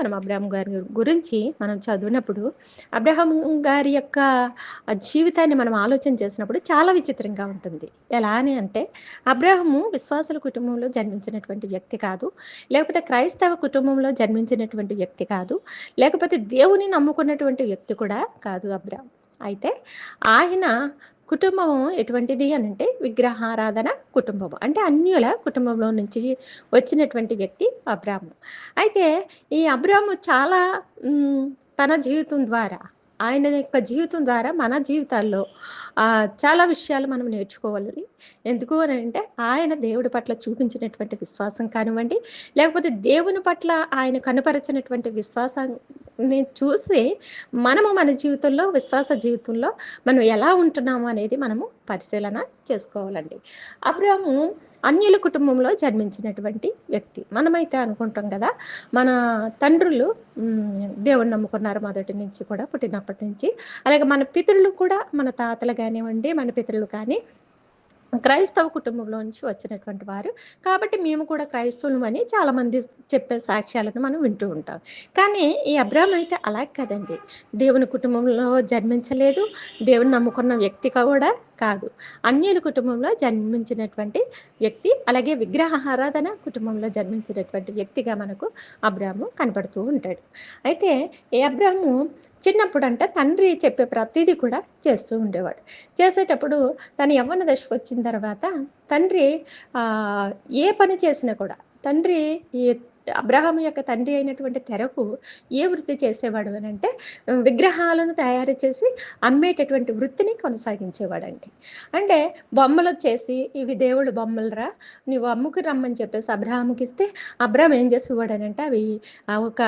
మనం అబ్రహం గారి గురించి మనం చదివినప్పుడు అబ్రహం గారి యొక్క జీవితాన్ని మనం ఆలోచన చేసినప్పుడు చాలా విచిత్రంగా ఉంటుంది. ఎలా అని అంటే అబ్రహము విశ్వాసుల కుటుంబంలో జన్మించినటువంటి వ్యక్తి కాదు. లేకపోతే క్రైస్తవ కుటుంబంలో జన్మించినటువంటి వ్యక్తి కాదు. లేకపోతే దేవుని నమ్ముకున్నటువంటి వ్యక్తి కూడా కాదు అబ్రహం అయితే ఆయన కుటుంబం ఎటువంటిది అని అంటే విగ్రహారాధన కుటుంబం అంటే అన్యుల కుటుంబంలో నుంచి వచ్చినటువంటి వ్యక్తి అబ్రాము అయితే ఈ అబ్రాము చాలా తన జీవితం ద్వారా ఆయన యొక్క జీవితం ద్వారా మన జీవితాల్లో చాలా విషయాలు మనం నేర్చుకోవాలి ఎందుకు అని అంటే ఆయన దేవుడి పట్ల చూపించినటువంటి విశ్వాసం కానివ్వండి లేకపోతే దేవుని పట్ల ఆయన కనపరచినటువంటి విశ్వాసాన్ని చూసి మనము మన జీవితంలో విశ్వాస జీవితంలో మనం ఎలా ఉంటున్నాము అనేది మనము పరిశీలన చేసుకోవాలండి. అబ్రాము అన్యుల కుటుంబంలో జన్మించినటువంటి వ్యక్తి. మనమైతే అనుకుంటాం కదా మన తండ్రులు దేవుణ్ణి నమ్ముకున్నారు మొదటి నుంచి కూడా పుట్టినప్పటి నుంచి. అలాగే మన పితరులు కూడా మన తాతలు కానివ్వండి మన పితరులు కానీ క్రైస్తవ కుటుంబంలో నుంచి వచ్చినటువంటి వారు. కాబట్టి మేము కూడా క్రైస్తవులు అని చాలా మంది చెప్పే సాక్ష్యాలను మనం వింటూ ఉంటాం. కానీ ఈ అబ్రాహం అయితే అలా కదండి. దేవుని కుటుంబంలో జన్మించలేదు. దేవుని నమ్ముకున్న వ్యక్తి కూడా కాదు. అన్యుల కుటుంబంలో జన్మించినటువంటి వ్యక్తి అలాగే విగ్రహ ఆరాధన కుటుంబంలో జన్మించినటువంటి వ్యక్తిగా మనకు అబ్రాహము కనపడుతూ ఉంటాడు. అయితే ఏ అబ్రాహము చిన్నప్పుడు అంట తండ్రి చెప్పే ప్రతిదీ కూడా చేస్తూ ఉండేవాడు. చేసేటప్పుడు తను యవ్వన దశకు వచ్చిన తర్వాత తండ్రి ఏ పని చేసినా కూడా తండ్రి అబ్రహం యొక్క తండ్రి అయినటువంటి తెరకు ఏ వృత్తి చేసేవాడు అని అంటే విగ్రహాలను తయారు చేసి అమ్మేటటువంటి వృత్తిని కొనసాగించేవాడండి. అంటే బొమ్మలు చేసి ఇవి దేవుడు బొమ్మలరా నీవు అమ్ముకు రమ్మని చెప్పేసి అబ్రహాముకి ఇస్తే అబ్రహం ఏం చేసేవాడు అని అంటే అవి ఒక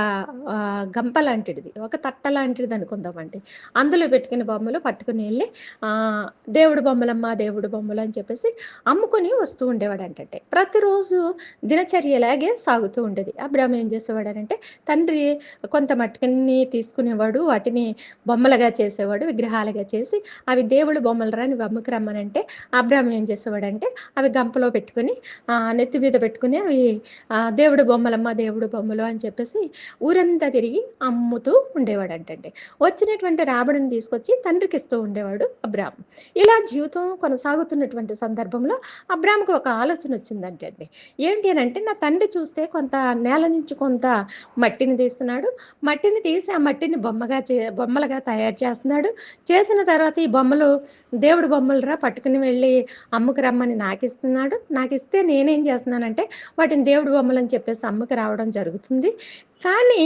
గంప లాంటిది ఒక తట్ట లాంటిది అనుకుందామండి. అందులో పెట్టుకుని బొమ్మలు పట్టుకుని వెళ్ళి దేవుడు బొమ్మలమ్మ దేవుడు బొమ్మలు అని చెప్పేసి అమ్ముకొని వస్తూ ఉండేవాడు అంటే ప్రతిరోజు దినచర్యలాగే సాగుతూ ఉండేది. అబ్రాహ్మ ఏం చేసేవాడు అంటే తండ్రి కొంత మట్టుకని తీసుకునేవాడు వాటిని బొమ్మలుగా చేసేవాడు విగ్రహాలుగా చేసి అవి దేవుడు బొమ్మలు రాని బొమ్మకి రమ్మనంటే అబ్రాహం ఏం చేసేవాడంటే అవి గంపలో పెట్టుకుని నెత్తి మీద పెట్టుకుని అవి దేవుడు బొమ్మలమ్మ దేవుడు బొమ్మలు అని చెప్పేసి ఊరంతా తిరిగి అమ్ముతూ ఉండేవాడు అంటే వచ్చినటువంటి రాబడిని తీసుకొచ్చి తండ్రికి ఇస్తూ ఉండేవాడు అబ్రాహ్మ ఇలా జీవితం కొనసాగుతున్నటువంటి సందర్భంలో అబ్రాహ్మకు ఒక ఆలోచన వచ్చిందంటే అండి ఏంటి అని అంటే నా తండ్రి చూస్తే కొంత నేల నుంచి కొంత మట్టిని తీస్తున్నాడు. మట్టిని తీసి ఆ మట్టిని బొమ్మగా చే బొమ్మలుగా తయారు చేస్తున్నాడు. చేసిన తర్వాత ఈ బొమ్మలు దేవుడు బొమ్మలురా పట్టుకుని వెళ్ళి అమ్ముకు రమ్మని నాకు ఇస్తున్నాడు నాకు ఇస్తే నేనేం చేస్తున్నానంటే వాటిని దేవుడు బొమ్మలు అని చెప్పేసి అమ్ముకు రావడం జరుగుతుంది. కానీ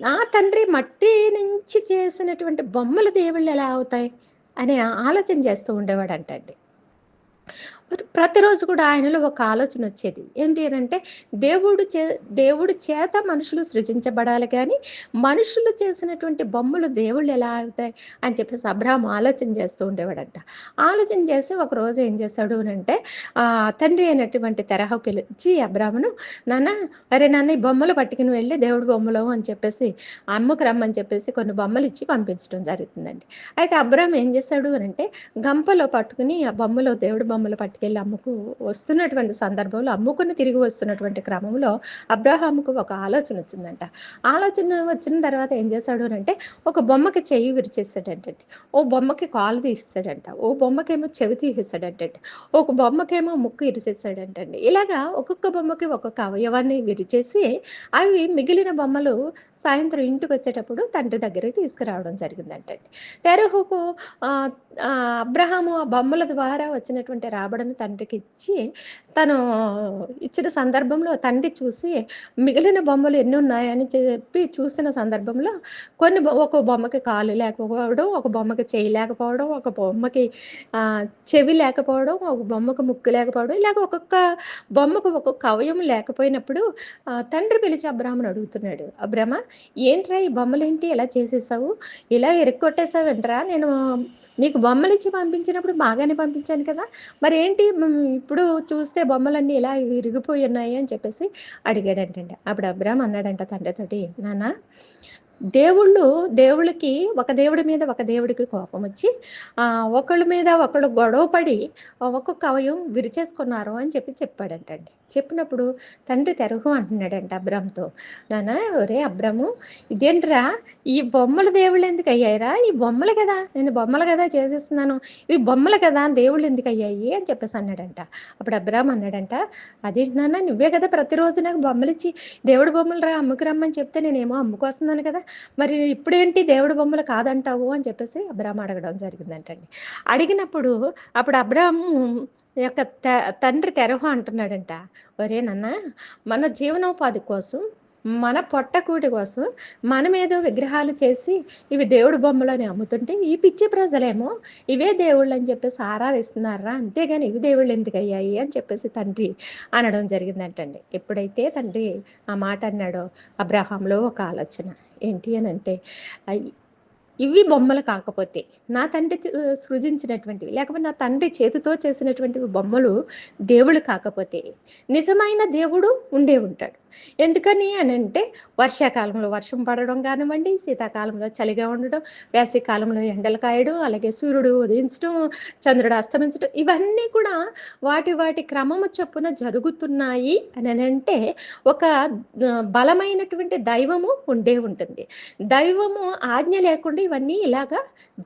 నా తండ్రి మట్టి నుంచి చేసినటువంటి బొమ్మలు దేవుళ్ళు ఎలా అవుతాయి? అనే ఆలోచన చేస్తూ ఉండేవాడంటండి. ప్రతిరోజు కూడా ఆయనలో ఒక ఆలోచన వచ్చేది. ఏంటి అని అంటే దేవుడు చే దేవుడు చేత మనుషులు సృజించబడాలి కానీ మనుషులు చేసినటువంటి బొమ్మలు దేవుళ్ళు ఎలా అవుతాయి అని చెప్పేసి అబ్రహం ఆలోచన చేస్తూ ఉండేవాడంట. ఆలోచన చేసి ఒక రోజు ఏం చేస్తాడు అని అంటే ఆ తండ్రి అయినటువంటి తెరహ పిలిచి అబ్రాహ్మను నాన్న అరే నాన్న ఈ బొమ్మలు పట్టుకుని వెళ్ళి దేవుడు బొమ్మలు అని చెప్పేసి అమ్మకు రమ్మని చెప్పేసి కొన్ని బొమ్మలు ఇచ్చి పంపించడం జరుగుతుందండి. అయితే అబ్రాహం ఏం చేస్తాడు అని అంటే గంపలో పట్టుకుని ఆ బొమ్మలో దేవుడు బొమ్మలు పట్టుకెళ్ళి అమ్ముకు వస్తున్నటువంటి సందర్భంలో అమ్ముకుని తిరిగి వస్తున్నటువంటి క్రమంలో అబ్రహాముకు ఒక ఆలోచన వచ్చిందంట. ఆలోచన వచ్చిన తర్వాత ఏం చేశాడు అంటే ఒక బొమ్మకి చెయ్యి విరిచేస్తాడంటే ఓ బొమ్మకి కాలు తీస్తాడంట ఓ బొమ్మకేమో చెవి తీసేస్తాడంటే ఒక బొమ్మకేమో ముక్కు విరిచేస్తాడంటండి ఇలాగా ఒక్కొక్క బొమ్మకి ఒక్కొక్క అవయవాన్ని విరిచేసి అవి మిగిలిన బొమ్మలు సాయంత్రం ఇంటికి వచ్చేటప్పుడు తండ్రి దగ్గరికి తీసుకురావడం జరిగిందంటే తెరహుకు అబ్రహాము ఆ బొమ్మల ద్వారా వచ్చినటువంటి రాబడిని తండ్రికి ఇచ్చి తను ఇచ్చిన సందర్భంలో తండ్రి చూసి మిగిలిన బొమ్మలు ఎన్ని ఉన్నాయని చెప్పి చూసిన సందర్భంలో కొన్ని ఒక బొమ్మకి కాలు లేకపోవడం ఒక బొమ్మకి చేయి లేకపోవడం ఒక బొమ్మకి చెవి లేకపోవడం ఒక బొమ్మకు ముక్కు లేకపోవడం ఇలాగ ఒక్కొక్క బొమ్మకు ఒక్కొక్క అవయం లేకపోయినప్పుడు తండ్రి పిలిచి అబ్రాహ్మను అడుగుతున్నాడు అబ్రహ్మ ఏంట్రా ఈ బొమ్మలు ఏంటి ఎలా చేసేసావు? ఇలా ఎరుక్కొట్టేసావేంట్రా నేను నీకు బొమ్మలు ఇచ్చి పంపించినప్పుడు బాగానే పంపించాను కదా. మరి ఏంటి ఇప్పుడు చూస్తే బొమ్మలన్నీ ఇలా విరిగిపోయి ఉన్నాయి అని చెప్పేసి అడిగాడంటండి అప్పుడు అబ్రామ్ అన్నాడంట తండ్రితోటి నాన్న దేవుళ్ళు దేవుళ్ళకి ఒక దేవుడి మీద ఒక దేవుడికి కోపం వచ్చి ఒకళ్ళ మీద ఒకళ్ళు గొడవ పడి ఒక్కొక్క అవయం విరిచేసుకున్నారు అని చెప్పి చెప్పాడంటండి. చెప్పినప్పుడు తండ్రి తెరహు అంటున్నాడంట అబ్రామ్తో నాన్న ఒరే అబ్రహము ఇదేంట్రా? ఈ బొమ్మల దేవుళ్ళు ఎందుకు అయ్యాయిరా? ఈ బొమ్మలు కదా నేను బొమ్మలు కదా చేసేస్తున్నాను. ఇవి బొమ్మలు కదా దేవుళ్ళు ఎందుకు అయ్యాయి? అని చెప్పేసి అన్నాడంట. అప్పుడు అబ్రహం అన్నాడంట అదేంటి నాన్న నువ్వే కదా ప్రతిరోజు నాకు బొమ్మలు ఇచ్చి దేవుడు బొమ్మలు రా అమ్ముకు రమ్మని చెప్తే నేనేమో అమ్ముకొస్తున్నాను కదా. మరి ఇప్పుడేంటి దేవుడు బొమ్మలు కాదంటావు? అని చెప్పేసి అబ్రహం అడగడం జరిగిందంటండి. అడిగినప్పుడు అప్పుడు అబ్రాము యొక్క తండ్రి తెరహు అంటున్నాడంట. ఒరే నాన్న మన జీవనోపాధి కోసం మన పొట్టకూటి కోసం మనమేదో విగ్రహాలు చేసి ఇవి దేవుడు బొమ్మలని అమ్ముతుంటే ఈ పిచ్చి ప్రజలేమో ఇవే దేవుళ్ళు అని చెప్పేసి ఆరాధిస్తున్నారా? అంతేగాని ఇవి దేవుళ్ళు ఎందుకు అయ్యాయి అని చెప్పేసి తండ్రి అనడం జరిగిందంటండి. ఎప్పుడైతే తండ్రి ఆ మాట అన్నాడో అబ్రహాంలో ఒక ఆలోచన. ఏంటి అని అంటే ఇవి బొమ్మలు కాకపోతే. నా తండ్రి సృజించినటువంటివి లేకపోతే నా తండ్రి చేతితో చేసినటువంటి బొమ్మలు దేవుడు కాకపోతే. నిజమైన దేవుడు ఉండే ఉంటాడు. ఎందుకని అని అంటే వర్షాకాలంలో వర్షం పడడం కానివ్వండి శీతాకాలంలో చలిగా ఉండడం వేసవికాలంలో ఎండలు కాయడం అలాగే సూర్యుడు ఉదయించడం చంద్రుడు అస్తమించడం ఇవన్నీ కూడా వాటి వాటి క్రమము చొప్పున జరుగుతున్నాయి అని అంటే ఒక బలమైనటువంటి దైవము ఉండే ఉంటుంది. దైవము ఆజ్ఞ లేకుండా ఇవన్నీ ఇలాగా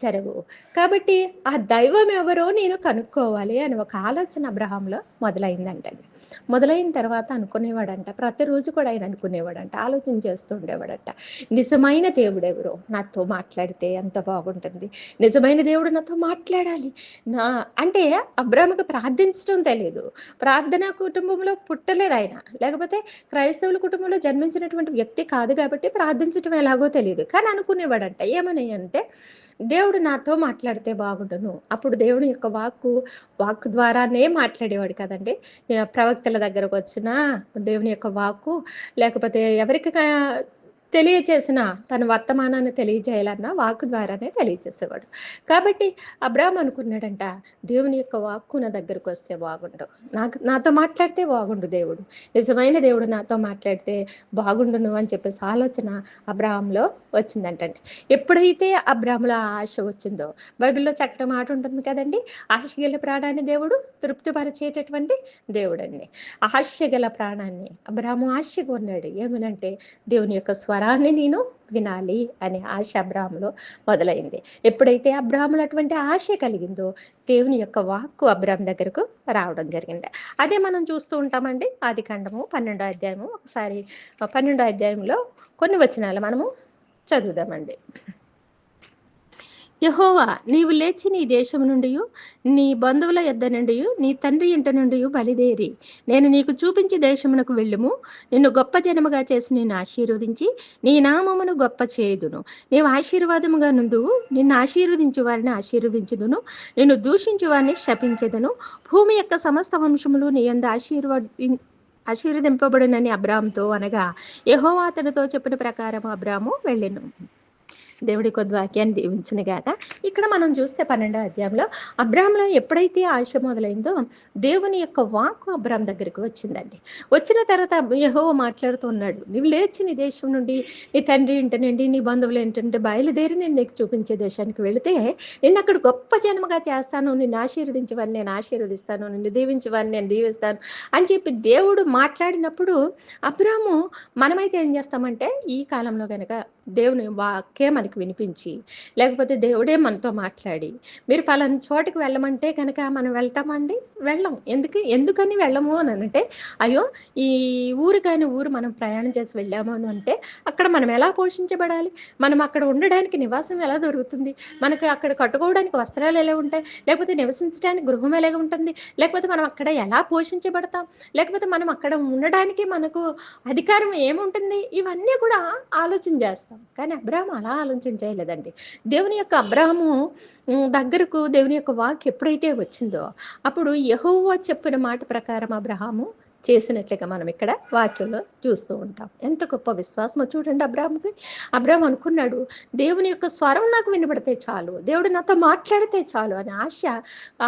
జరగవు. కాబట్టి ఆ దైవం ఎవరో నేను కనుక్కోవాలి అని ఒక ఆలోచన అబ్రహాంలో మొదలైందంటండి. మొదలైన తర్వాత అనుకునేవాడంట. ప్రతిరోజు కూడా ఆయన అనుకునేవాడంట. ఆలోచన చేస్తూ ఉండేవాడంట. నిజమైన దేవుడు ఎవరో నాతో మాట్లాడితే ఎంత బాగుంటుంది. నిజమైన దేవుడు నాతో మాట్లాడాలి. నా అంటే అబ్రాహ్మకు ప్రార్థించడం తెలియదు ప్రార్థన కుటుంబంలో పుట్టలేదు ఆయన. లేకపోతే క్రైస్తవుల కుటుంబంలో జన్మించినటువంటి వ్యక్తి కాదు కాబట్టి ప్రార్థించడం ఎలాగో తెలియదు కానీ అనుకునేవాడంట. ఏమని అంటే దేవుడు నాతో మాట్లాడితే బాగుండును. అప్పుడు దేవుని యొక్క వాక్కు వాక్ ద్వారానే మాట్లాడేవాడు కదండి. ప్రవక్తల దగ్గరకు వచ్చిన దేవుని యొక్క వాక్కు లేకపోతే ఎవరికి తెలియచేసిన తన వర్తమానాన్ని తెలియజేయాలన్న వాక్కు ద్వారానే తెలియజేసేవాడు. కాబట్టి అబ్రామ్ అనుకున్నాడంట దేవుని యొక్క వాక్కు నా దగ్గరకు వస్తే బాగుండు. నాకు నాతో మాట్లాడితే బాగుండు దేవుడు. నిజమైన దేవుడు నాతో మాట్లాడితే బాగుండును అని చెప్పేసి ఆలోచన అబ్రాహంలో వచ్చిందంటండి. ఎప్పుడైతే అబ్రాహంలో ఆశ వచ్చిందో బైబిల్లో చక్కటి మాట ఉంటుంది కదండి ఆశ గల ప్రాణాన్ని దేవుడు తృప్తిపరిచేటటువంటి దేవుడు అండి ఆశ గల ప్రాణాన్ని. అబ్రాహం ఆశగా ఉన్నాడు ఏమనంటే దేవుని యొక్క స్వ స్వరాన్ని నేను వినాలి అనే ఆశ అబ్రాహంలో మొదలైంది. ఎప్పుడైతే అబ్రాహ్ములు అటువంటి ఆశ కలిగిందో దేవుని యొక్క వాక్కు అబ్రాహం దగ్గరకు రావడం జరిగింది. అదే మనం చూస్తూ ఉంటామండి ఆది ఖండము పన్నెండో అధ్యాయము. ఒకసారి పన్నెండో అధ్యాయంలో కొన్ని వచనాలు మనము చదువుదామండి. యహోవా నీవు లేచి నీ దేశం నుండి నీ బంధువుల ఎద్ద నుండి నీ తండ్రి ఇంట నుండి బలిదేరి. నేను నీకు చూపించి దేశమునకు వెళ్ళుము. నిన్ను గొప్ప జనముగా చేసి నిన్ను ఆశీర్వదించి నీ నామమును గొప్ప చేయుదును. నీవు ఆశీర్వాదముగా నుండు నిన్ను ఆశీర్వదించు వారిని ఆశీర్వదించుదును. నిన్ను దూషించు వారిని శపించదును. భూమి యొక్క సమస్త వంశములు నీ అంద ఆశీర్వాద ఆశీర్వదింపబడునని అబ్రామ్తో అనగా యహోవా అతనితో చెప్పిన ప్రకారం అబ్రాము వెళ్ళెను. దేవుడి కొద్ది వాక్యాన్ని దీవించిన గాక. ఇక్కడ మనం చూస్తే పన్నెండో అధ్యాయంలో అబ్రాహంలో ఎప్పుడైతే ఆశ మొదలైందో దేవుని యొక్క వాక్కు అబ్రాహం దగ్గరికి వచ్చిందండి. వచ్చిన తర్వాత యహో మాట్లాడుతూ ఉన్నాడు నువ్వు లేచి నీ దేశం నుండి నీ తండ్రి ఇంటి నుండి నీ బంధువులు ఏంటంటే బయలుదేరి నేను నీకు చూపించే దేశానికి వెళితే నేను అక్కడ గొప్ప జన్మగా చేస్తాను నిన్ను ఆశీర్వదించవని నేను ఆశీర్వదిస్తాను నిన్ను దీవించవని నేను దీవిస్తాను అని చెప్పి దేవుడు మాట్లాడినప్పుడు అబ్రాహము మనమైతే ఏం చేస్తామంటే ఈ కాలంలో కనుక దేవుని వాక్యే మనకి వినిపించి లేకపోతే దేవుడే మనతో మాట్లాడి మీరు పలానా చోటికి వెళ్ళమంటే కనుక మనం వెళ్తామండి? వెళ్ళం. ఎందుకు? ఎందుకని వెళ్ళము అని అంటే అయ్యో ఈ ఊరు కాని ఊరు మనం ప్రయాణం చేసి వెళ్ళాము అని అంటే అక్కడ మనం ఎలా పోషించబడాలి? మనం అక్కడ ఉండడానికి నివాసం ఎలా దొరుకుతుంది? మనకు అక్కడ కట్టుకోవడానికి వస్త్రాలు ఎలా ఉంటాయి? లేకపోతే నివసించడానికి గృహం ఎలాగ ఉంటుంది? లేకపోతే మనం అక్కడ ఎలా పోషించబడతాం? లేకపోతే మనం అక్కడ ఉండడానికి మనకు అధికారం ఏముంటుంది? ఇవన్నీ కూడా ఆలోచన చేస్తాం. కానీ అబ్రాహం అలా ఆలోచన చేయలేదండి. దేవుని యొక్క అబ్రాహము దగ్గరకు దేవుని యొక్క వాక్ ఎప్పుడైతే వచ్చిందో అప్పుడు యహోవా చెప్పిన మాట ప్రకారం అబ్రహాము చేసినట్లుగా మనం ఇక్కడ వాక్యంలో చూస్తూ ఉంటాం. ఎంత గొప్ప విశ్వాసమో చూడండి అబ్రాహ్మకి. అబ్రాహ్మ అనుకున్నాడు దేవుని యొక్క స్వరం నాకు వినబడితే చాలు దేవుడు నాతో మాట్లాడితే చాలు అని ఆశ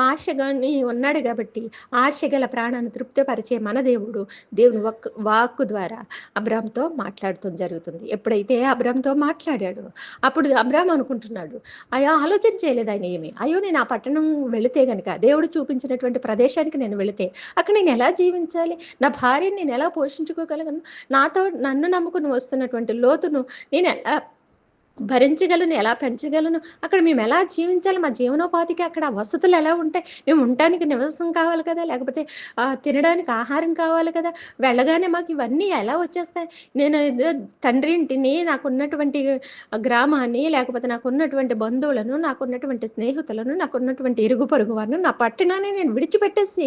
ఆశగాని ఉన్నాడు కాబట్టి ఆశ గల ప్రాణాన్ని తృప్తిపరిచే మన దేవుడు దేవుని వక్ వాక్కు ద్వారా అబ్రామ్తో మాట్లాడుతూ జరుగుతుంది. ఎప్పుడైతే అబ్రామ్తో మాట్లాడాడు అప్పుడు అబ్రామ్ అనుకుంటున్నాడు అయ్యో ఆలోచన చేయలేదు ఆయన ఏమి. అయ్యో నేను ఆ పట్టణం వెళితే గనక దేవుడు చూపించినటువంటి ప్రదేశానికి నేను వెళితే అక్కడ నేను ఎలా జీవించాలి? నా భార్యని నేను ఎలా పోషించుకోగలను? నాతో నన్ను నమ్ముకుని వస్తున్నటువంటి లోతును నేను ఎలా భరించగలను ఎలా పెంచగలను అక్కడ మేము ఎలా జీవించాలి మా జీవనోపాధికి అక్కడ వసతులు ఎలా ఉంటాయి మేము ఉండటానికి నివసం కావాలి కదా లేకపోతే తినడానికి ఆహారం కావాలి కదా వెళ్ళగానే మాకు ఇవన్నీ ఎలా వచ్చేస్తాయి? నేను తండ్రి ఇంటిని నాకున్నటువంటి గ్రామాన్ని లేకపోతే నాకున్నటువంటి బంధువులను నాకున్నటువంటి స్నేహితులను నాకున్నటువంటి ఇరుగు పొరుగు వారిని నా పట్టణాన్ని నేను విడిచిపెట్టేసి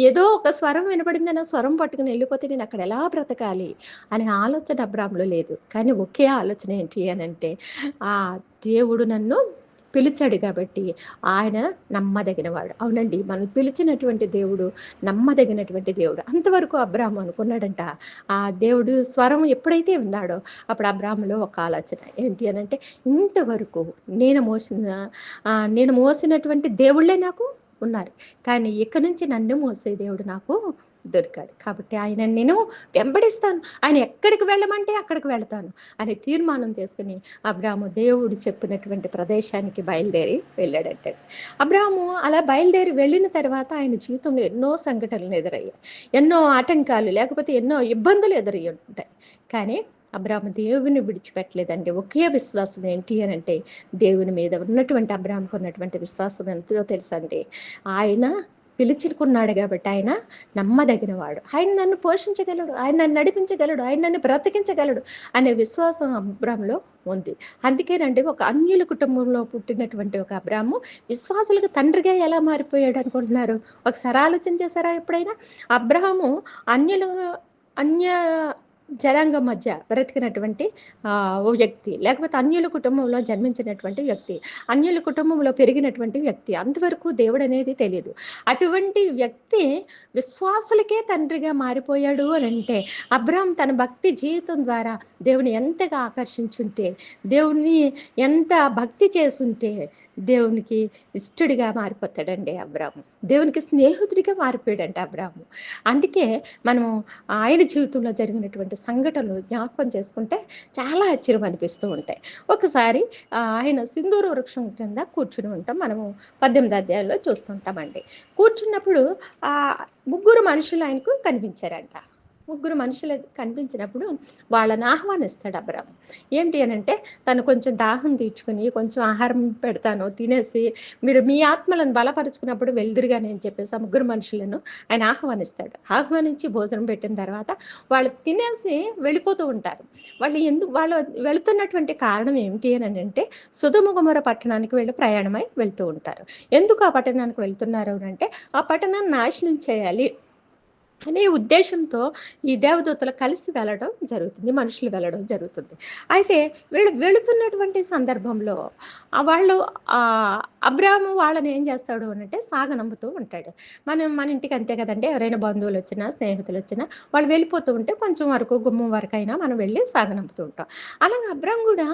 ఏదో ఒక స్వరం వినపడింది నా స్వరం పట్టుకుని వెళ్ళిపోతే నేను అక్కడ ఎలా బ్రతకాలి? అనే ఆలోచన అబ్రామ్లో లేదు. కానీ ఒకే ఆలోచన ఏంటి అని అంటే ఆ దేవుడు నన్ను పిలిచాడు కాబట్టి ఆయన నమ్మదగినవాడు. అవునండి మనం పిలిచినటువంటి దేవుడు నమ్మదగినటువంటి దేవుడు. అంతవరకు అబ్రాహ్మ అనుకున్నాడంట ఆ దేవుడు స్వరం ఎప్పుడైతే విన్నాడో అప్పుడు అబ్రాహ్మలో ఒక ఆలోచన. ఏంటి అని అంటే ఇంతవరకు నేను మోసిన నేను మోసినటువంటి దేవుళ్ళే నాకు ఉన్నారు. కానీ ఇక్కడి నుంచి నన్ను మోసే దేవుడు నాకు దొరికాడు. కాబట్టి ఆయన నేను వెంబడిస్తాను. ఆయన ఎక్కడికి వెళ్ళమంటే అక్కడికి వెళతాను అని తీర్మానం చేసుకుని అబ్రాము దేవుడు చెప్పినటువంటి ప్రదేశానికి బయలుదేరి వెళ్ళాడంటాడు. అబ్రాము అలా బయలుదేరి వెళ్ళిన తర్వాత ఆయన జీవితంలో ఎన్నో సంఘటనలు ఎదురయ్యాయి. ఎన్నో ఆటంకాలు లేకపోతే ఎన్నో ఇబ్బందులు ఎదురయ్యి ఉంటాయి. కానీ అబ్రాహ్మ దేవుని విడిచిపెట్టలేదండి. ఒకే విశ్వాసం ఏంటి అని అంటే దేవుని మీద ఉన్నటువంటి అబ్రాహ్మకు ఉన్నటువంటి విశ్వాసం ఎంతో తెలుసండి. ఆయన పిలుచుకున్నాడు కాబట్టి ఆయన నమ్మదగిన వాడు ఆయన నన్ను పోషించగలడు ఆయన నన్ను నడిపించగలడు ఆయన నన్ను బ్రతికించగలడు అనే విశ్వాసం అబ్రామ్లో ఉంది. అందుకేనండి ఒక అన్యుల కుటుంబంలో పుట్టినటువంటి ఒక అబ్రాము విశ్వాసులకు తండ్రిగా ఎలా మారిపోయాడు అనుకుంటున్నారు? ఒకసారి ఆలోచన చేశారా ఎప్పుడైనా? అబ్రహము అన్యులు అన్య జనాంగం మధ్య బ్రతికినటువంటి ఓ వ్యక్తి. లేకపోతే అన్యుల కుటుంబంలో జన్మించినటువంటి వ్యక్తి. అన్యుల కుటుంబంలో పెరిగినటువంటి వ్యక్తి. అంతవరకు దేవుడు అనేది తెలియదు అటువంటి వ్యక్తి విశ్వాసులకే తండ్రిగా మారిపోయాడు అని అంటే అబ్రహం తన భక్తి జీవితం ద్వారా దేవుని ఎంతగా ఆకర్షించుంటే దేవుని ఎంత భక్తి చేసుంటే దేవునికి ఇష్టడిగా మారిపోతాడండి అబ్రాహ్ము దేవునికి స్నేహితుడిగా మారిపోయాడంట అబ్రాహ్ము అందుకే మనం ఆయన జీవితంలో జరిగినటువంటి సంఘటనలు జ్ఞాపకం చేసుకుంటే చాలా ఆశ్చర్యం అనిపిస్తూ ఉంటాయి. ఒకసారి ఆయన సింధూర వృక్షం కింద కూర్చుని ఉంటాం. మనము పద్దెనిమిది అధ్యాయంలో చూస్తుంటామండి. కూర్చున్నప్పుడు ఆ ముగ్గురు మనుషులు ఆయనకు కనిపించారంట. ముగ్గురు మనుషులు కనిపించినప్పుడు వాళ్ళని ఆహ్వానిస్తాడు అబ్రామ్ ఏంటి అని అంటే తను కొంచెం దాహం తీర్చుకుని కొంచెం ఆహారం పెడతాను తినేసి మీరు మీ ఆత్మలను బలపరుచుకున్నప్పుడు వెలుదురుగా నేను చెప్పేసి ఆ ముగ్గురు మనుషులను ఆయన ఆహ్వానిస్తాడు. ఆహ్వానించి భోజనం పెట్టిన తర్వాత వాళ్ళు తినేసి వెళ్ళిపోతూ ఉంటారు. వాళ్ళు ఎందుకు వాళ్ళు వెళుతున్నటువంటి కారణం ఏమిటి అని అంటే సుధముగముర పట్టణానికి వెళ్ళి ప్రయాణమై వెళ్తూ ఉంటారు. ఎందుకు ఆ పట్టణానికి వెళ్తున్నారు అంటే ఆ పట్టణాన్ని నాశనం చేయాలి. అనే ఉద్దేశంతో ఈ దేవదూతలు కలిసి వెళ్ళడం జరుగుతుంది మనుషులు వెళ్ళడం జరుగుతుంది. అయితే వీళ్ళు వెళుతున్నటువంటి సందర్భంలో వాళ్ళు అబ్రాహ్మ వాళ్ళని ఏం చేస్తాడు అంటే సాగనంపుతూ ఉంటాడు. మనం మన ఇంటికి అంతే కదండి ఎవరైనా బంధువులు వచ్చినా స్నేహితులు వచ్చినా వాళ్ళు వెళ్ళిపోతూ ఉంటే కొంచెం వరకు గుమ్మం వరకు అయినా మనం వెళ్ళి సాగనంపుతూ ఉంటాం. అలాగే అబ్రాహ్మ కూడా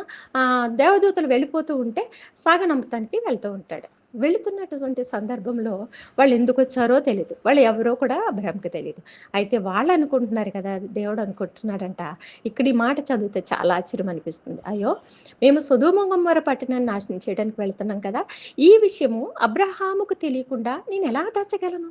దేవదూతలు వెళ్ళిపోతూ ఉంటే సాగనంపుతానికి వెళ్తూ ఉంటాడు. వెళుతున్నటువంటి సందర్భంలో వాళ్ళు ఎందుకు వచ్చారో తెలియదు వాళ్ళు ఎవరో కూడా అబ్రహంకి తెలియదు అయితే వాళ్ళు అనుకుంటున్నారు కదా దేవుడు అనుకుంటున్నాడంట ఇక్కడ ఈ మాట చదివితే చాలా ఆశ్చర్యం అనిపిస్తుంది. అయ్యో మేము సుధుమొంగమ్మర పట్టణాన్ని నాశనం చేయడానికి వెళ్తున్నాం కదా ఈ విషయము అబ్రహాముకు తెలియకుండా నేను ఎలా దాచగలను?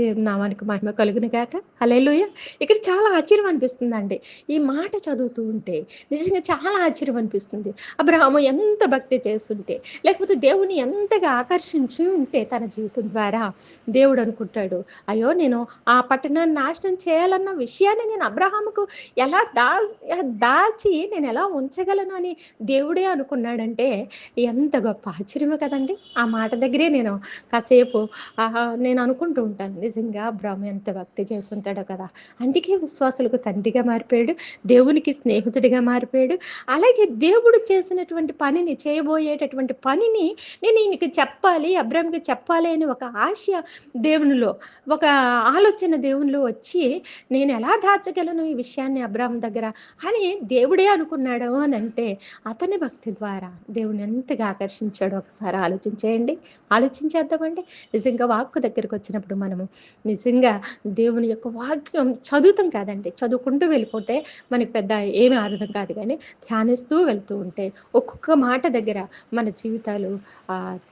దేవుని నామానికి మహిమ కలుగును గాక. అలెలుయ ఇక్కడ చాలా ఆశ్చర్యం అనిపిస్తుందండి. ఈ మాట చదువుతూ ఉంటే నిజంగా చాలా ఆశ్చర్యం అనిపిస్తుంది. అబ్రహాము ఎంత భక్తి చేస్తుంటే లేకపోతే దేవుని ఎంతగా ఆకర్షించి ఉంటే తన జీవితం ద్వారా దేవుడు అనుకుంటాడు అయ్యో నేను ఆ పట్టణాన్ని నాశనం చేయాలన్న విషయాన్ని నేను అబ్రహాముకు ఎలా దా దాచి నేను ఎలా ఉంచగలను అని దేవుడే అనుకున్నాడంటే ఎంత గొప్ప ఆశ్చర్యమే కదండి. ఆ మాట దగ్గరే నేను కాసేపు నేను అనుకుంటూ ఉంటాను. నిజంగా బ్రహ్మ ఎంత భక్తి చేస్తుంటాడో కదా. అందుకే విశ్వాసులకు తండ్రిగా మారిపోయాడు దేవునికి స్నేహితుడిగా మారిపోయాడు. అలాగే దేవుడు చేసినటువంటి పనిని చేయబోయేటటువంటి పనిని నేను ఈయనకి చెప్పాలి అబ్రహంకి చెప్పాలి అని ఒక ఆశ దేవునిలో ఒక ఆలోచన దేవునిలో వచ్చి నేను ఎలా దాచగలను ఈ విషయాన్ని అబ్రాహ్మ దగ్గర అని దేవుడే అనుకున్నాడు అని అంటే అతని భక్తి ద్వారా దేవుని ఎంతగా ఆకర్షించాడో ఒకసారి ఆలోచించేయండి. ఆలోచించేద్దామండి. నిజంగా వాక్కు దగ్గరికి వచ్చినప్పుడు మనము నిజంగా దేవుని యొక్క వాక్యం చదువుతాం కాదండి. చదువుకుంటూ వెళ్ళిపోతే మనకి పెద్ద ఏమి అర్థం కాదు కానీ ధ్యానిస్తూ వెళ్తూ ఉంటే ఒక్కొక్క మాట దగ్గర మన జీవితాలు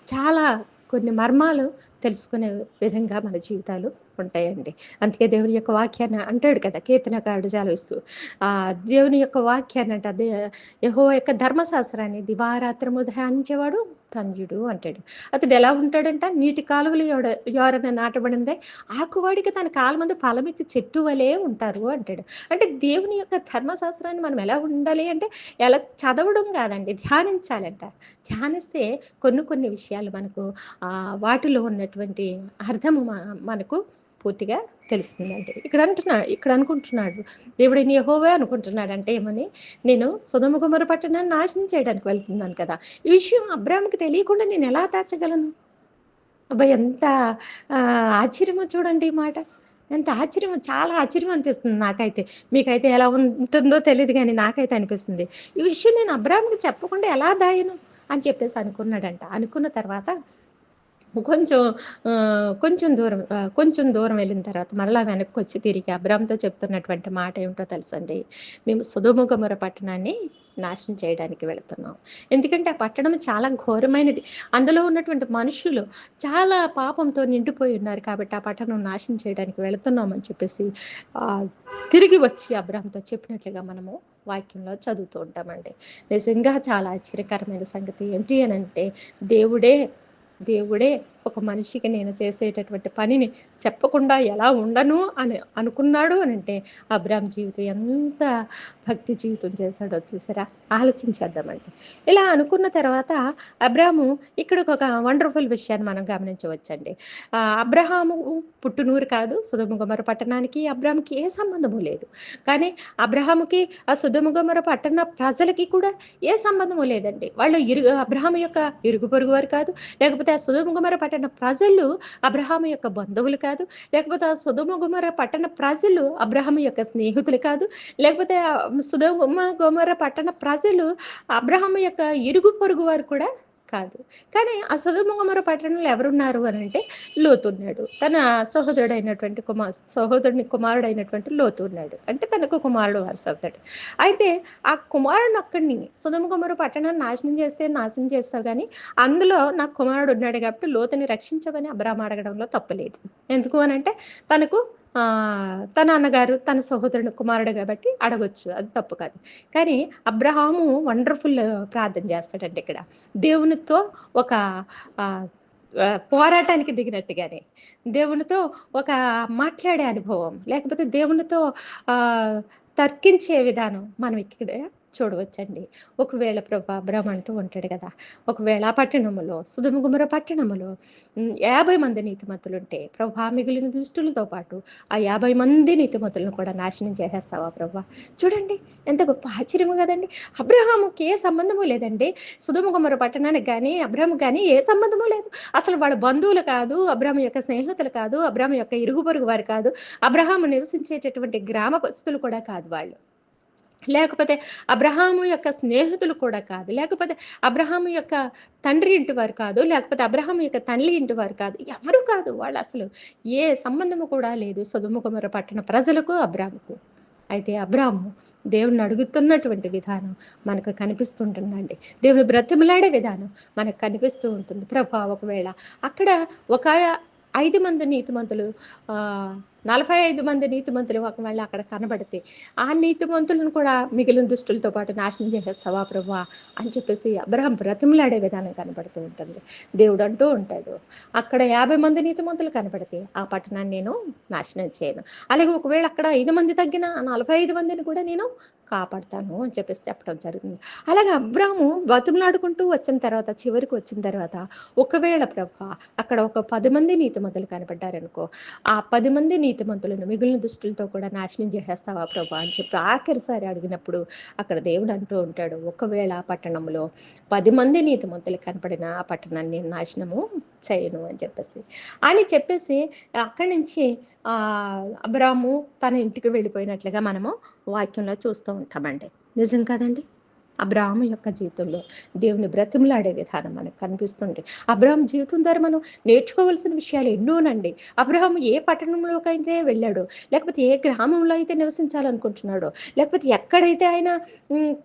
చాలా కొన్ని మర్మాలు తెలుసుకునే విధంగా మన జీవితాలు ఉంటాయండి అందుకే దేవుని యొక్క వాక్యాన్ని అంటాడు కదా కీర్తనకారుడు చాలుస్తూ ఆ దేవుని యొక్క వాక్యాన్ని అంటే అదే యహో యొక్క ధర్మశాస్త్రాన్ని దివారాత్రము ధ్యానించేవాడు తంజుడు అంటాడు. అతడు ఎలా ఉంటాడంట నీటి కాలువలు ఎవడ ఎవరైనా నాటబడిందే ఆకువాడికి తన కాలు మంది ఫలం చెట్టు వలే ఉంటారు అంటాడు. అంటే దేవుని యొక్క ధర్మశాస్త్రాన్ని మనం ఎలా ఉండాలి అంటే ఎలా చదవడం కాదండి ధ్యానించాలంట. ధ్యానిస్తే కొన్ని కొన్ని విషయాలు మనకు ఆ వాటిలో ఉన్నటువంటి అర్థము మనకు పూర్తిగా తెలుస్తుందండి ఇక్కడ అంటున్నాడు ఇక్కడ అనుకుంటున్నాడు. దేవుడు హోవే అనుకుంటున్నాడు అంటే ఏమని? నేను సుధముగుమర పట్టణాన్ని నాశనం చేయడానికి వెళ్తున్నాను కదా. ఈ విషయం అబ్రామ్కి తెలియకుండా నేను ఎలా దాచగలను? అబ్బాయి ఎంత ఆశ్చర్యమో చూడండి ఈ మాట. ఎంత ఆశ్చర్యం చాలా ఆశ్చర్యం అనిపిస్తుంది నాకైతే. మీకైతే ఎలా ఉంటుందో తెలియదు కానీ నాకైతే అనిపిస్తుంది. ఈ విషయం నేను అబ్రామ్కి చెప్పకుండా ఎలా దాయను? అని చెప్పేసి అనుకున్నాడంట. అనుకున్న తర్వాత కొంచెం కొంచెం దూరం కొంచెం దూరం వెళ్ళిన తర్వాత మరలా వెనక్కి వచ్చి తిరిగి అబ్రామ్తో చెప్తున్నటువంటి మాట ఏమిటో తెలుసండి? మేము సుధుముఖముర పట్టణాన్ని నాశనం చేయడానికి వెళుతున్నాం. ఎందుకంటే ఆ పట్టణం చాలా ఘోరమైనది. అందులో ఉన్నటువంటి మనుషులు చాలా పాపంతో నిండిపోయి ఉన్నారు కాబట్టి ఆ పట్టణం నాశనం చేయడానికి వెళుతున్నాం అని చెప్పేసి తిరిగి వచ్చి అబ్రామ్తో చెప్పినట్లుగా మనము వాక్యంలో చదువుతూ ఉంటామండి. నిజంగా చాలా ఆశ్చర్యకరమైన సంగతి ఏంటి అని అంటే దేవుడే దేవుడే ఒక మనిషికి నేను చేసేటటువంటి పనిని చెప్పకుండా ఎలా ఉండను అని అనుకున్నాడు అని అంటే అబ్రామ్ జీవితం ఎంత భక్తి జీవితం చేశాడో చూసారా? ఆలోచించేద్దామండి ఇలా అనుకున్న తర్వాత అబ్రాము ఇక్కడ ఒక వండర్ఫుల్ విషయాన్ని మనం గమనించవచ్చండి. అబ్రహాము పుట్టునూరు కాదు సుధముగమర పట్టణానికి అబ్రాముకి ఏ సంబంధము లేదు. కానీ అబ్రహాముకి ఆ సుధముగమర పట్టణ ప్రజలకి కూడా ఏ సంబంధము లేదండి. వాళ్ళు ఇరుగు అబ్రహాం యొక్క ఇరుగు పొరుగు వారు కాదు లేకపోతే ఆ సుధముగమర పట్టణ ప్రజలు అబ్రహాము యొక్క బంధువులు కాదు లేకపోతే ఆ సుధముగమర పట్టణ ప్రజలు అబ్రహాము యొక్క స్నేహితులు కాదు లేకపోతే సుధుమ గుమర పట్టణ ప్రజలు అబ్రహాము యొక్క ఇరుగు పొరుగు వారు కూడా కాదు. కానీ ఆ సుధముగమర పట్టణంలో ఎవరున్నారు అని అంటే లోతున్నాడు. తన సహోదరుడైనటువంటి కుమార్ సహోదరుని కుమారుడైనటువంటి లోతు ఉన్నాడు అంటే తనకు కుమారుడు వారసవుతాడు అయితే ఆ కుమారుడు ఒక్కడిని సుధముగమర పట్టణాన్ని నాశనం చేస్తే నాశనం చేస్తావు కానీ అందులో నా కుమారుడు ఉన్నాడు కాబట్టి లోతుని రక్షించమని అబ్రాహ్మ అడగడంలో తప్పలేదు ఎందుకు అని అంటే తనకు తన అన్నగారు తన సహోదరుని కుమారుడు కాబట్టి అడగొచ్చు. అది తప్పు కాదు. కానీ అబ్రహాము వండర్ఫుల్ ప్రార్థన చేస్తాడండి ఇక్కడ. దేవునితో ఒక పోరాటానికి దిగినట్టుగానే. దేవునితో ఒక మాట్లాడే అనుభవం. లేకపోతే దేవునితో ఆ తర్కించే విధానం మనం ఇక్కడ చూడవచ్చండి. ఒకవేళ ప్రభా అబ్రహం అంటూ ఉంటాడు కదా ఒకవేళ ఆ పట్టణములో సుధుముగుమర పట్టణములో యాభై మంది నీతిమంతులు ఉంటే ప్రభా మిగిలిన దుష్టులతో పాటు ఆ యాభై మంది నీతిమంతులను కూడా నాశనం చేసేస్తావా ప్రభా? చూడండి ఎంత గొప్ప ఆశ్చర్యము కదండి. అబ్రహాముకి ఏ సంబంధము లేదండి. సుధుముగుమర పట్టణానికి కానీ అబ్రహం కానీ ఏ సంబంధము లేదు. అసలు వాళ్ళ బంధువులు కాదు అబ్రహం యొక్క స్నేహితులు కాదు అబ్రహం యొక్క ఇరుగు పొరుగు వారు కాదు. అబ్రహాము నివసించేటటువంటి గ్రామస్తులు కూడా కాదు వాళ్ళు. లేకపోతే అబ్రహాము యొక్క స్నేహితులు కూడా కాదు. లేకపోతే అబ్రహాము యొక్క తండ్రి ఇంటి వారు కాదు. లేకపోతే అబ్రహాము యొక్క తల్లి ఇంటి వారు కాదు. ఎవరు కాదు. వాళ్ళు అసలు ఏ సంబంధము కూడా లేదు సుధుముఖమర పట్టణ ప్రజలకు అబ్రాముకు. అయితే అబ్రాము దేవుణ్ణి అడుగుతున్నటువంటి విధానం మనకు కనిపిస్తుంటుందండి. దేవుని బ్రతిమలాడే విధానం మనకు కనిపిస్తూ ఉంటుంది. ప్రభా ఒకవేళ అక్కడ ఒక ఐదు మంది నీతిమంతులు ఆ నలభై ఐదు మంది నీతిమంతులు ఒకవేళ అక్కడ కనబడితే ఆ నీతిమంతులను కూడా మిగిలిన దుష్టులతో పాటు నాశనం చేసేస్తావా ప్రభా అని చెప్పేసి అబ్రహం బ్రతిమలాడే విధానం కనబడుతూ ఉంటుంది. దేవుడు అంటూ ఉంటాడు అక్కడ యాభై మంది నీతిమంతులు కనబడితే ఆ పట్టణాన్ని నేను నాశనం చేయను. అలాగే ఒకవేళ అక్కడ ఐదు మంది తగ్గిన నలభై ఐదు మందిని కూడా నేను కాపాడతాను అని చెప్పేసి చెప్పడం జరుగుతుంది. అలాగే అబ్రాము బతుమలాడుకుంటూ వచ్చిన తర్వాత చివరికి వచ్చిన తర్వాత ఒకవేళ ప్రభా అక్కడ ఒక పది మంది నీతిమంతులు కనబడ్డారనుకో ఆ పది మంది నీతిమంతులను మిగిలిన దుష్టులతో కూడా నాశనం చేసేస్తావా ప్రభా అని చెప్పి ఆఖరిసారి అడిగినప్పుడు అక్కడ దేవుడు అంటూ ఉంటాడు ఒకవేళ ఆ పట్టణంలో పది మంది నీతిమంతులు కనపడిన ఆ పట్టణాన్ని నాశనము చేయను అని చెప్పేసి. అని చెప్పేసి అక్కడి నుంచి ఆ అబ్రాము తన ఇంటికి వెళ్ళిపోయినట్లుగా మనము వాక్యంలో చూస్తూ ఉంటామండి. నిజం కదండి? అబ్రాహం యొక్క జీవితంలో దేవుని బ్రతిమలాడే విధానం మనకు కనిపిస్తుంది అబ్రాహం జీవితం ద్వారా మనం నేర్చుకోవాల్సిన విషయాలు ఎన్నోనండి. అబ్రాహం ఏ పట్టణంలోకైతే వెళ్ళాడో లేకపోతే ఏ గ్రామంలో అయితే నివసించాలనుకుంటున్నాడో లేకపోతే ఎక్కడైతే ఆయన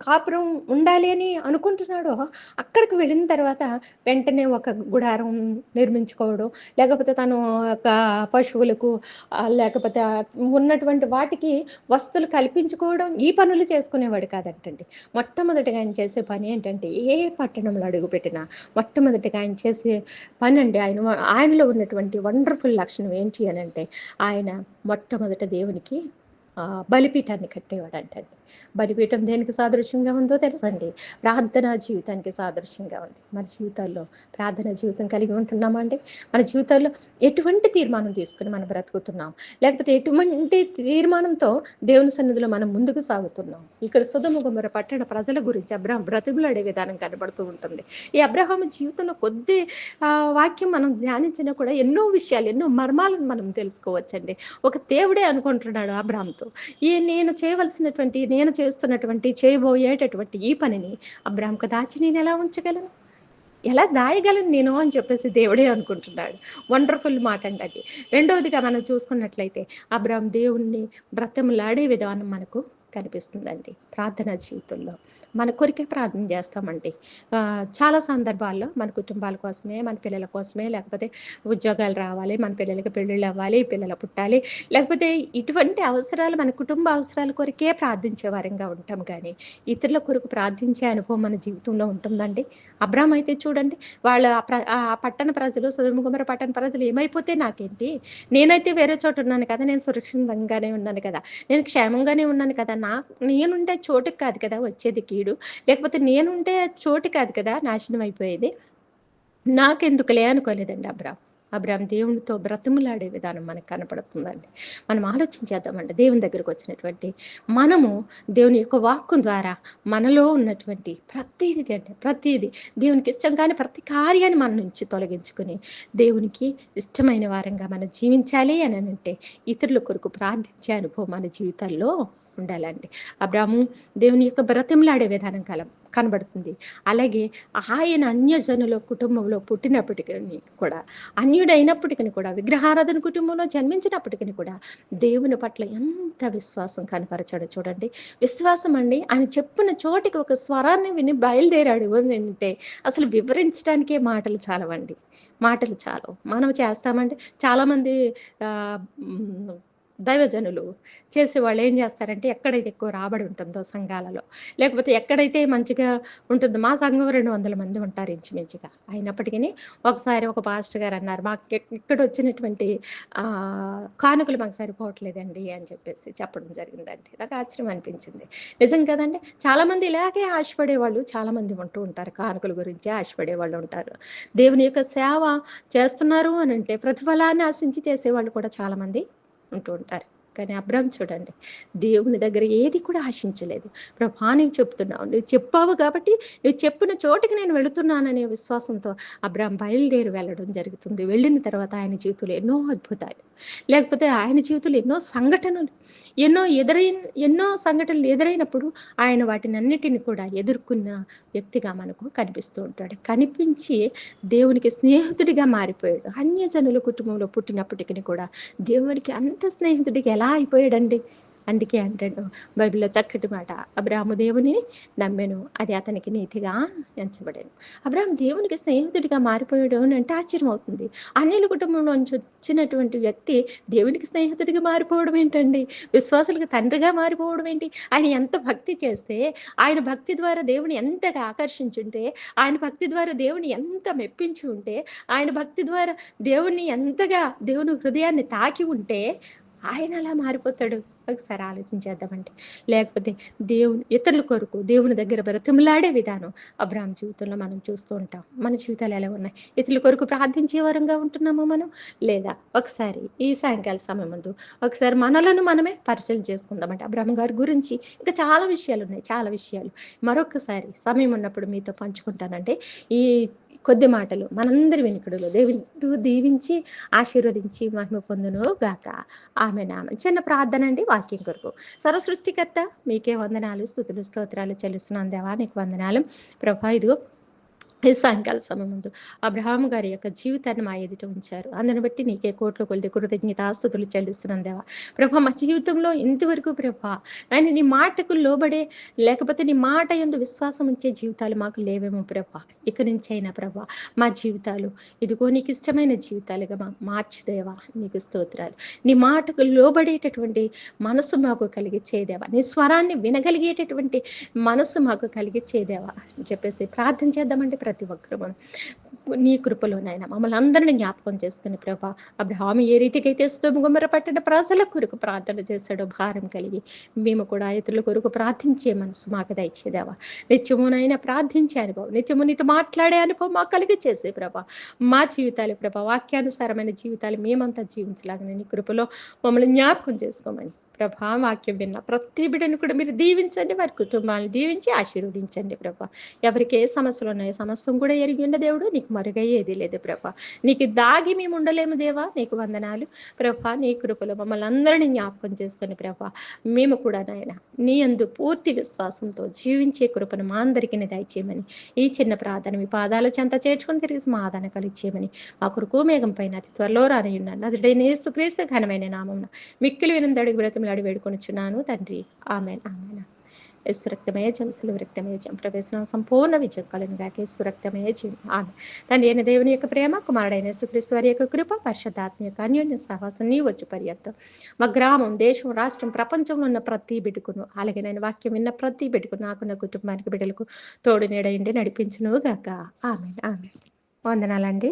కాపురం ఉండాలి అని అనుకుంటున్నాడో అక్కడికి వెళ్ళిన తర్వాత వెంటనే ఒక గుడారం నిర్మించుకోవడం లేకపోతే తను ఒక పశువులకు లేకపోతే ఉన్నటువంటి వాటికి వస్తువులు కల్పించుకోవడం ఈ పనులు చేసుకునేవాడు కాదంటండి. మొట్టమొదటిగా ఆయన చేసే పని ఏంటంటే ఏ పట్టణంలో అడుగుపెట్టినా మొట్టమొదటిగా ఆయన చేసే పని అండి ఆయన ఆయనలో ఉన్నటువంటి వండర్ఫుల్ లక్షణం ఏంటి అని అంటే ఆయన మొట్టమొదట దేవునికి బలిపీఠాన్ని కట్టేవాడు అంటండి బలిపీఠం దేనికి సాదృశ్యంగా ఉందో తెలుసండి? ప్రార్థనా జీవితానికి సాదృశ్యంగా ఉంది. మన జీవితాల్లో ప్రార్థన జీవితం కలిగి ఉంటున్నామా అండి? మన జీవితాల్లో ఎటువంటి తీర్మానం తీసుకుని మనం బ్రతుకుతున్నాం? లేకపోతే ఎటువంటి తీర్మానంతో దేవుని సన్నిధిలో మనం ముందుకు సాగుతున్నాం? ఇక్కడ సుధముగుమర పట్టణ ప్రజల గురించి అబ్రహం బ్రతుకులాడే విధానం కనబడుతూ ఉంటుంది. ఈ అబ్రహాం జీవితంలో కొద్ది వాక్యం మనం ధ్యానించినా కూడా ఎన్నో విషయాలు ఎన్నో మర్మాలను మనం తెలుసుకోవచ్చండి. ఒక దేవుడే అనుకుంటున్నాడు అబ్రహాంతో. ఈ నేను చేయవలసినటువంటి నేను చేస్తున్నటువంటి చేయబోయేటటువంటి ఈ పనిని అబ్రాహ్మకు దాచి నేను ఎలా ఉంచగలను? ఎలా దాయగలను నేను అని చెప్పేసి దేవుడే అనుకుంటున్నాడు. వండర్ఫుల్ మాట అండి అది. రెండవదిగా మనం చూసుకున్నట్లయితే అబ్రాహ్మ దేవుణ్ణి బ్రతములాడే విధానం మనకు కనిపిస్తుందండి ప్రార్థన జీవితంలో. మన కొరికే ప్రార్థన చేస్తామండి. చాలా సందర్భాల్లో మన కుటుంబాల కోసమే మన పిల్లల కోసమే లేకపోతే ఉద్యోగాలు రావాలి మన పిల్లలకి పెళ్ళిళ్ళు అవ్వాలి పిల్లలు పుట్టాలి లేకపోతే ఇటువంటి అవసరాలు మన కుటుంబ అవసరాల కొరికే ప్రార్థించే వారంగా ఉంటాం కానీ ఇతరుల కొరకు ప్రార్థించే అనుభవం మన జీవితంలో ఉంటుందండి. అబ్రామ్ అయితే చూడండి వాళ్ళ ఆ పట్టణ ప్రజలు సుధముగుమర పట్టణ ప్రజలు ఏమైపోతే నాకేంటి? నేనైతే వేరే చోట ఉన్నాను కదా నేను సురక్షితంగానే ఉన్నాను కదా నేను క్షేమంగానే ఉన్నాను కదా నా నేనుండే చోటుకి కాదు కదా వచ్చేది కీడు. లేకపోతే నేనుండే చోటు కాదు కదా నాశనం అయిపోయేది. నాకెందుకులే అనుకోలేదండి అబ్రామ్ అబ్రామ్ దేవునితో బ్రతములాడే విధానం మనకు కనపడుతుందండి. మనం ఆలోచించేద్దామండి దేవుని దగ్గరకు వచ్చినటువంటి మనము దేవుని యొక్క వాక్కు ద్వారా మనలో ఉన్నటువంటి ప్రతిదీ అంటే ప్రతిదీ దేవునికి ఇష్టం కానీ ప్రతి కార్యాన్ని మన నుంచి తొలగించుకుని దేవునికి ఇష్టమైన వారంగా మనం జీవించాలి అని అంటే ఇతరుల కొరకు ప్రార్థించే అనుభవం మన జీవితాల్లో ఉండాలండి. అబ్రాము దేవుని యొక్క బ్రతిమలాడే విధానం కలం కనబడుతుంది. అలాగే ఆయన అన్యజనుల కుటుంబంలో పుట్టినప్పటికీ కూడా అన్యుడైనప్పటికీ కూడా విగ్రహారాధన కుటుంబంలో జన్మించినప్పటికీ కూడా దేవుని పట్ల ఎంత విశ్వాసం కనపరచాడో చూడండి. విశ్వాసం అండి ఆయన చెప్పిన చోటికి ఒక స్వరాన్ని విని బయలుదేరాడు. అంటే అసలు వివరించడానికే మాటలు చాలవండి. మాటలు చాలు. మనం చేస్తామంటే చాలామంది దైవజనులు చేసే వాళ్ళు ఏం చేస్తారంటే ఎక్కడైతే ఎక్కువ రాబడి ఉంటుందో సంఘాలలో లేకపోతే ఎక్కడైతే మంచిగా ఉంటుందో మా సంఘం రెండు వందల మంది ఉంటారు ఇంచుమించుగా. అయినప్పటికీ ఒకసారి ఒక పాస్టర్ గారు అన్నారు మాకు ఇక్కడ వచ్చినటువంటి కానుకలు మాకు సరిపోవట్లేదండి అని చెప్పేసి చెప్పడం జరిగిందండి. నాకు ఆశ్చర్యం అనిపించింది. నిజం కదండి చాలామంది ఇలాగే ఆశపడే వాళ్ళు చాలామంది ఉంటూ ఉంటారు కానుకల గురించి ఆశపడే వాళ్ళు ఉంటారు. దేవుని యొక్క సేవ చేస్తున్నారు అని అంటే ప్రతిఫలాన్ని ఆశించి చేసేవాళ్ళు కూడా చాలామంది ఉంటూ ఉంటారు కానీ అబ్రామ్ చూడండి దేవుని దగ్గర ఏది కూడా ఆశించలేదు. ప్రభా నువ్వు చెప్తున్నావు నువ్వు చెప్పావు కాబట్టి నువ్వు చెప్పిన చోటికి నేను వెళుతున్నాననే విశ్వాసంతో అబ్రామ్ బయలుదేరి వెళ్ళడం జరుగుతుంది. వెళ్ళిన తర్వాత ఆయన జీవితంలో ఎన్నో అద్భుతాలు లేకపోతే ఆయన జీవితంలో ఎన్నో సంఘటనలు ఎన్నో ఎదురైన ఎన్నో సంఘటనలు ఎదురైనప్పుడు ఆయన వాటిని అన్నిటిని కూడా ఎదుర్కొన్న వ్యక్తిగా మనకు కనిపిస్తూ ఉంటాడు. కనిపించి దేవునికి స్నేహితుడిగా మారిపోయాడు. అన్యజనుల కుటుంబంలో పుట్టినప్పటికీ కూడా దేవునికి అంత స్నేహితుడికి ఎలా అలా అయిపోయాడండి. అందుకే అంటాడు బైబిల్లో చక్కటి మాట అబ్రాహ్మ దేవుని నమ్మెను అది అతనికి నీతిగా ఎంచబడాను. అబ్రాహ్మ దేవునికి స్నేహితుడిగా మారిపోయాడు అని అంటే ఆశ్చర్యం అవుతుంది. అనిల కుటుంబం నుంచి వచ్చినటువంటి వ్యక్తి దేవునికి స్నేహితుడిగా మారిపోవడం ఏంటండి? విశ్వాసులకు తండ్రిగా మారిపోవడం ఏంటి? ఆయన ఎంత భక్తి చేస్తే ఆయన భక్తి ద్వారా దేవుని ఎంతగా ఆకర్షించుంటే ఆయన భక్తి ద్వారా దేవుని ఎంత మెప్పించి ఉంటే ఆయన భక్తి ద్వారా దేవుణ్ణి ఎంతగా దేవుని హృదయాన్ని తాకి ఉంటే ఆయన అలా మారిపోతాడు. ఒకసారి ఆలోచించేద్దామంటే లేకపోతే దేవుని ఇతరుల కొరకు దేవుని దగ్గర బ్రతిమలాడే విధానం అబ్రాహ్మ జీవితంలో మనం చూస్తూ ఉంటాం. మన జీవితాలు ఎలా ఉన్నాయి? ఇతరుల కొరకు ప్రార్థించే వరంగా ఉంటున్నామా మనం? లేదా ఒకసారి ఈ సాయంకాల సమయం ముందు ఒకసారి మనలను మనమే పరిశీలన చేసుకుందామంటే అబ్రాహ్మ గారి గురించి ఇంకా చాలా విషయాలు ఉన్నాయి. చాలా విషయాలు. మరొకసారి సమయం ఉన్నప్పుడు మీతో పంచుకుంటానంటే ఈ కొద్ది మాటలు మనందరి వెనుకడులో దేవుడు దీవించి ఆశీర్వదించి మహిమ పొందును గాక ఆమె నామ చిన్న ప్రార్థన అండి వాక్యం కొరకు. సర్వ సృష్టికర్త మీకే వందనాలు స్థుతులు స్తోత్రాలు చెల్లిస్తున్నాను దేవా నీకు వందనాలు. ప్రభా ఇదిగో సాయంకాల సమయం ముందు అబ్రహాం గారి యొక్క జీవితాన్ని మా ఎదుట ఉంచారు. అందుని బట్టి నీకే కోట్ల కొలిది కృతజ్ఞతాస్తుతులు చెల్లిస్తున్నాను దేవా. ప్రభా మా జీవితంలో ఇంతవరకు ప్రభా ఆయన నీ మాటకు లోబడే లేకపోతే నీ మాట ఎందు విశ్వాసం ఉంచే జీవితాలు మాకు లేవేమో ప్రభా. ఇక నుంచి అయినా ప్రభా మా జీవితాలు ఇదిగో నీకు ఇష్టమైన జీవితాలుగా మా మార్చుదేవా నీకు స్తోత్రాలు. నీ మాటకు లోబడేటటువంటి మనసు మాకు కలిగించేదేవా నీ స్వరాన్ని వినగలిగేటటువంటి మనసు మాకు కలిగించేదేవా అని చెప్పేసి ప్రార్థన చేద్దామంటే ప్రతి ఒక్కరు మనం నీ కృపలోనైనా మమ్మల్ని అందరిని జ్ఞాపకం చేసుకుని ప్రభా అబ్రహాము ఏ రీతికైతే స్తోము పట్టిన ప్రజల కొరకు ప్రార్థన చేశాడో భారం కలిగి మేము కూడా ఇతరుల కొరకు ప్రార్థించే మనసు మాకు దయచేదేవా నిత్యమునైనా ప్రార్థించే అనుభవం నిత్యము నీతో మాట్లాడే అనుభవం మాకు కలిగి చేసే ప్రభా. మా జీవితాలు ప్రభా వాక్యానుసారమైన జీవితాలు మేమంతా జీవించలాగానే నీ కృపలో మమ్మల్ని జ్ఞాపకం చేసుకోమని ప్రభా వాక్యం విన్న ప్రతి బిడ్డను కూడా మీరు దీవించండి వారి కుటుంబాలను దీవించి ఆశీర్వదించండి ప్రభా. ఎవరికి ఏ సమస్యలు ఉన్నాయో సమస్తం కూడా ఎరిగి ఉన్న దేవుడు నీకు మరుగయ్యేది లేదు ప్రభా. నీకు దాగి మేము ఉండలేము దేవా నీకు వందనాలు. ప్రభా నీ కృపలో మమ్మల్ని అందరినీ జ్ఞాపకం చేసుకుని ప్రభా మేము కూడా నాయన నీ అందు పూర్తి విశ్వాసంతో జీవించే కృపను మా అందరికీ దయచేయమని ఈ చిన్న ప్రార్థన మీ పాదాల చెంత చేర్చుకొని తిరిగి సమాధానం కలిచేయమని మా కొరకు మేఘం పైన అతి త్వరలో రానియున్నాను అతడైన యేసుక్రీస్తు ఘనమైన నామం మిక్కిలి వినంది బ్రతం వేడుకొని వేడుకొనిచున్నాను తండ్రి. Amen amen. యస్సు రక్తమే జలసులు రక్తమే జం ప్రవేశం సంపూర్ణ విజయం కలను గాకే యస్సు రక్తమే ఆమె తండ్రి అయిన దేవుని యొక్క ప్రేమ కుమారుడైన సుక్రీస్తు వారి యొక్క కృప పరిశుద్ధాత్మ యొక్క అన్యోన్య సహవాసం నీ వచ్చి పర్యంతం. మా గ్రామం దేశం రాష్ట్రం ప్రపంచంలో ఉన్న ప్రతి బిడ్డకును అలాగే నేను వాక్యం విన్న ప్రతి బిడ్డకు నాకున్న కుటుంబానికి బిడ్డలకు తోడు నీడయండి నడిపించును గాక ఆమె ఆమె వందనాలండి.